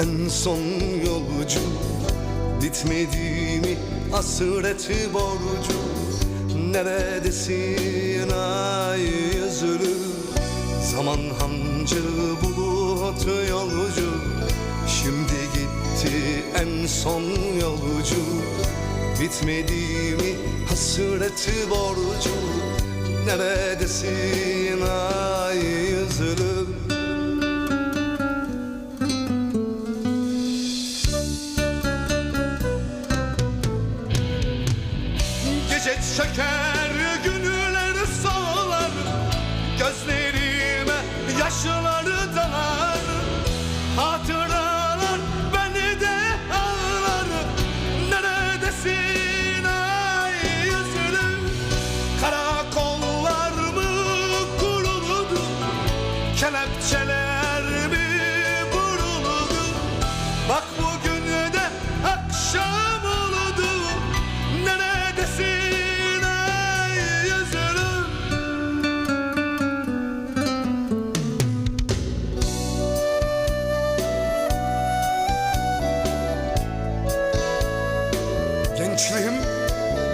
en son yolcu. Bitmedi mi hasreti borcu. Neredesin ay yüzlü? Zaman hancı bulut yolcu. Şimdi gitti en son yolcu. Bitmedi mi hasreti borcu. Neredesin ay Gece çeker günler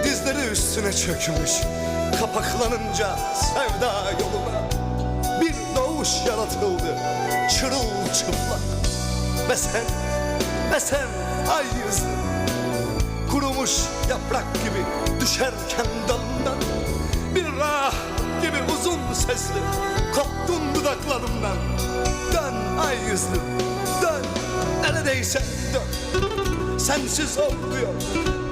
dizleri üstüne çökmüş Kapaklanınca sevda yoluna. Bir doğuş yaratıldı çırılçıplak. Ve sen, ve sen ay yüzlü Kurumuş yaprak gibi düşerken dalından. Bir rah gibi uzun sesli koptun dudaklarımdan. Dön ay yüzlü dön neredeyse dön. Sensiz olmuyor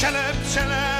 kelepçeler